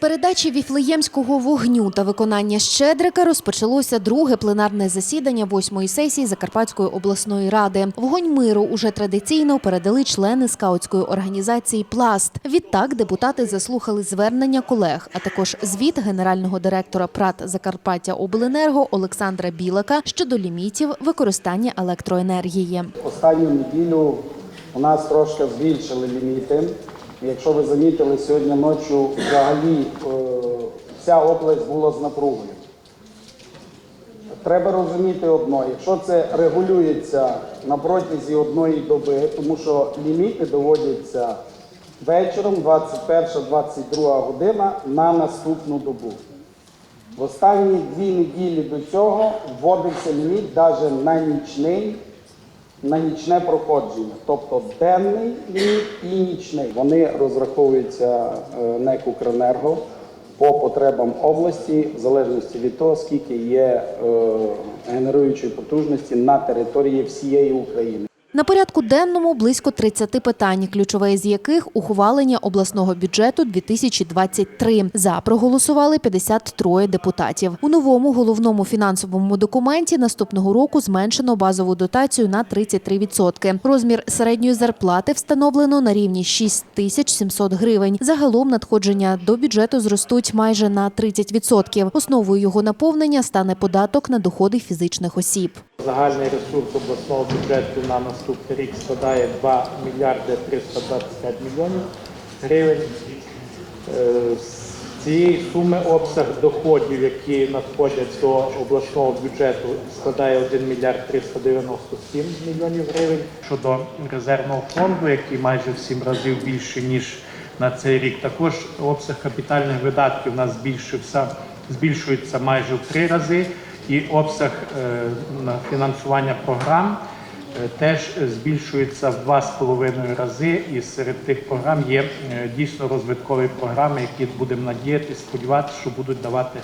передачі віфлеємського вогню та виконання щедрика розпочалося друге пленарне засідання восьмої сесії Закарпатської обласної ради. Вогонь миру уже традиційно передали члени скаутської організації Пласт. Відтак депутати заслухали звернення колег, а також звіт генерального директора ПРАТ Закарпаття Обленерго Олександра Білака щодо лімітів використання електроенергії. Останню неділю у нас трошки збільшили ліміти. Якщо ви замітили, сьогодні ночі взагалі е, вся область була з напругою. Треба розуміти одно, якщо це регулюється на протязі одної доби, тому що ліміти доводяться вечором 21-22 година на наступну добу. В останні дві неділі до цього вводився ліміт навіть на нічний, на нічне проходження, тобто денний ліміт і нічний. Вони розраховуються е, НЕК «Укренерго» по потребам області, в залежності від того, скільки є е, генеруючої потужності на території всієї України. На порядку денному близько 30 питань, ключове з яких ухвалення обласного бюджету 2023. За проголосували 53 депутатів. У новому головному фінансовому документі наступного року зменшено базову дотацію на 33%. Розмір середньої зарплати встановлено на рівні 6 тисяч 700 гривень. Загалом надходження до бюджету зростуть майже на 30%. Основою його наповнення стане податок на доходи фізичних осіб. Загальний ресурс обласного бюджету на наступний рік складає 2 мільярди 325 мільйонів гривень. Е, З цієї суми обсяг доходів, які надходять до обласного бюджету, складає 1 мільярд 397 мільйонів гривень. Щодо резервного фонду, який майже в 7 разів більше ніж на цей рік, також обсяг капітальних видатків у нас збільшився, збільшується майже в 3 рази і обсяг е, на фінансування програм е, теж збільшується в два з половиною рази. І серед тих програм є е, дійсно розвиткові програми, які будемо надіятися, сподіватися, що будуть давати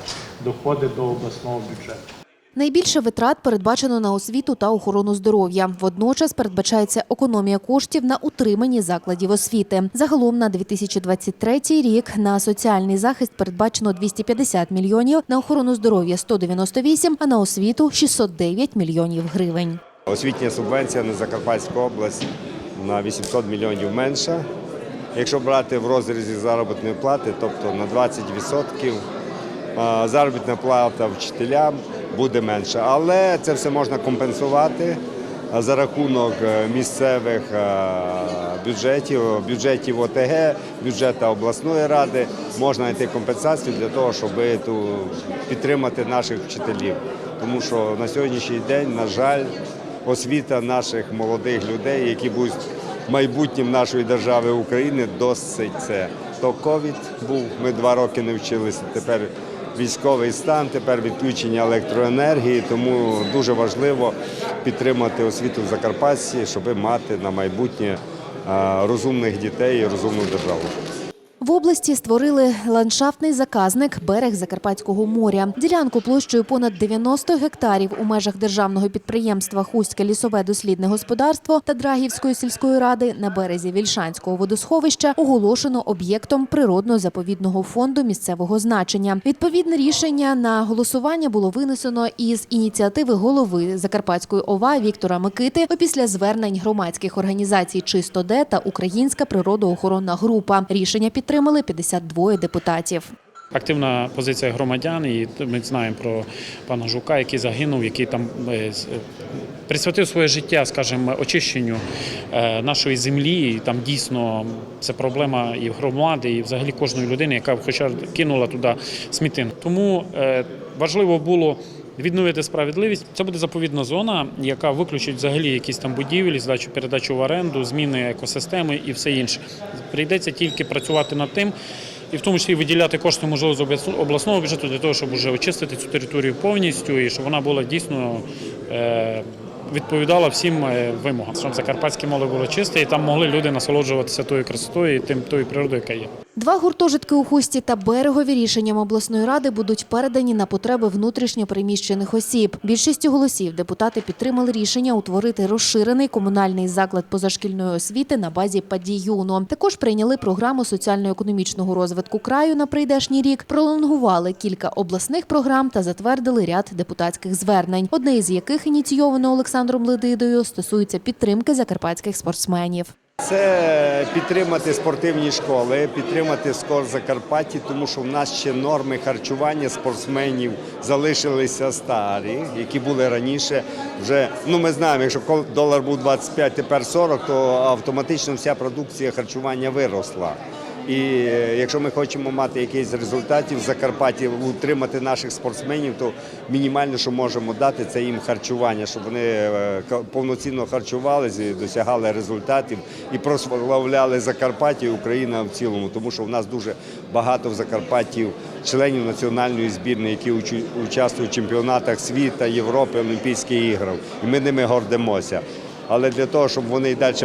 доходи до обласного бюджету. Найбільше витрат передбачено на освіту та охорону здоров'я. Водночас передбачається економія коштів на утриманні закладів освіти. Загалом на 2023 рік на соціальний захист передбачено 250 мільйонів, на охорону здоров'я 198, а на освіту 609 мільйонів гривень. Освітня субвенція на Закарпатську область на 800 мільйонів менша. Якщо брати в розрізі заробітної плати, тобто на 20%, заробітна плата вчителям буде менша. Але це все можна компенсувати за рахунок е, місцевих е, бюджетів, бюджетів ОТГ, бюджету обласної ради. Можна знайти компенсацію для того, щоб підтримати наших вчителів. Тому що на сьогоднішній день, на жаль, освіта наших молодих людей, які будуть майбутнім нашої держави України, досить це. То ковід був, ми два роки не вчилися. Тепер військовий стан, тепер відключення електроенергії. Тому дуже важливо підтримати освіту в Закарпатті, щоб мати на майбутнє розумних дітей і розумну державу. В області створили ландшафтний заказник берег Закарпатського моря. Ділянку площею понад 90 гектарів у межах державного підприємства Хустське лісове дослідне господарство та Драгівської сільської ради на березі Вільшанського водосховища оголошено об'єктом природно-заповідного фонду місцевого значення. Відповідне рішення на голосування було винесено із ініціативи голови Закарпатської ОВА Віктора Микити опісля звернень громадських організацій Чисто Де та Українська природоохоронна група. Рішення підтримали 52 депутатів. Активна позиція громадян, і ми знаємо про пана Жука, який загинув, який там е, е, присвятив своє життя, скажімо, очищенню е, нашої землі. І там дійсно це проблема і громади, і взагалі кожної людини, яка хоча б кинула туди смітин. Тому важливо було. Відновити справедливість. Це буде заповідна зона, яка виключить взагалі якісь там будівлі, здачу передачу в оренду, зміни екосистеми і все інше. Прийдеться тільки працювати над тим, і в тому числі виділяти кошти можливо з облас- обласного бюджету для того, щоб вже очистити цю територію повністю і щоб вона була дійсно е, відповідала всім е, вимогам, щоб закарпатське море було чисте, і там могли люди насолоджуватися тою красотою і тим тою природою, яка є. Два гуртожитки у Хусті та Берегові рішенням обласної ради будуть передані на потреби внутрішньо переміщених осіб. Більшістю голосів депутати підтримали рішення утворити розширений комунальний заклад позашкільної освіти на базі Падіюну. Також прийняли програму соціально-економічного розвитку краю на прийдешній рік, пролонгували кілька обласних програм та затвердили ряд депутатських звернень. Одне із яких ініційовано Олександром Ледидою стосується підтримки закарпатських спортсменів. Це підтримати спортивні школи, підтримати скор Закарпатті, тому що в нас ще норми харчування спортсменів залишилися старі, які були раніше. Вже ну ми знаємо, якщо долар був 25, тепер 40, то автоматично вся продукція харчування виросла. І е, якщо ми хочемо мати якісь результати в Закарпатті, утримати наших спортсменів, то мінімально, що можемо дати, це їм харчування, щоб вони е, повноцінно харчувалися, досягали результатів і прославляли Закарпаття і Україна в цілому, тому що в нас дуже багато в Закарпатті членів національної збірної, які участвують в чемпіонатах світу, Європи, Олімпійських ігор. І ми ними гордимося. Але для того, щоб вони і далі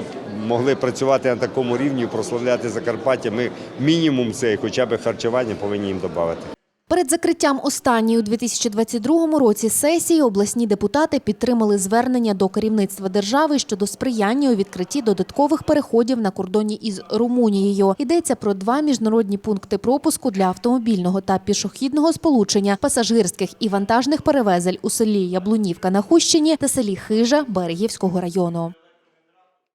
могли працювати на такому рівні, прославляти Закарпаття, ми мінімум цей, хоча б харчування, повинні їм додати. Перед закриттям останньої у 2022 році сесії обласні депутати підтримали звернення до керівництва держави щодо сприяння у відкритті додаткових переходів на кордоні із Румунією. Йдеться про два міжнародні пункти пропуску для автомобільного та пішохідного сполучення пасажирських і вантажних перевезель у селі Яблунівка на Хущині та селі Хижа Берегівського району.